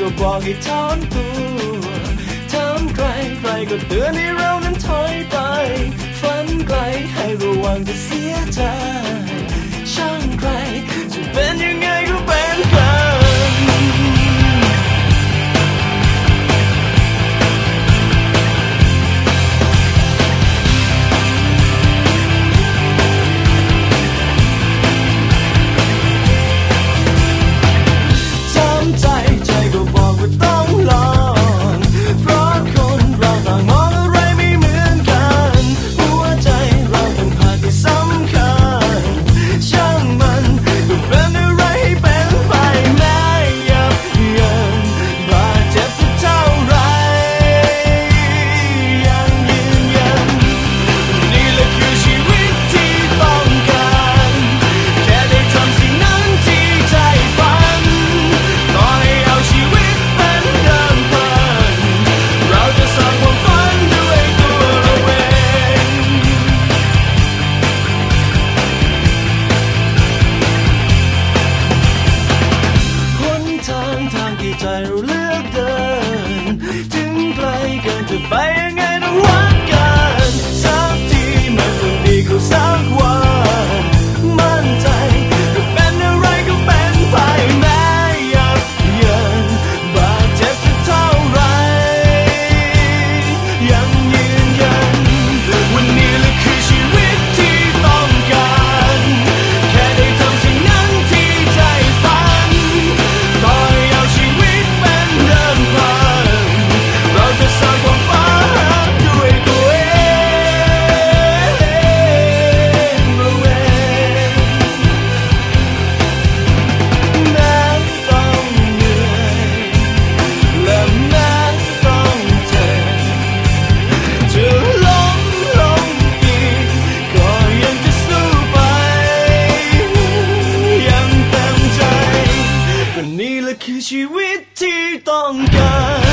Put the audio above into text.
ก็บอกให้ถอนตัวถามใครใครก็เตือนให้เรานั้นถอยไป ฝันไกลให้ระวังจะเสียใจ เราเลือกเดิน ถึงไกลเกินจะไป ชีวิตที่ต้องการ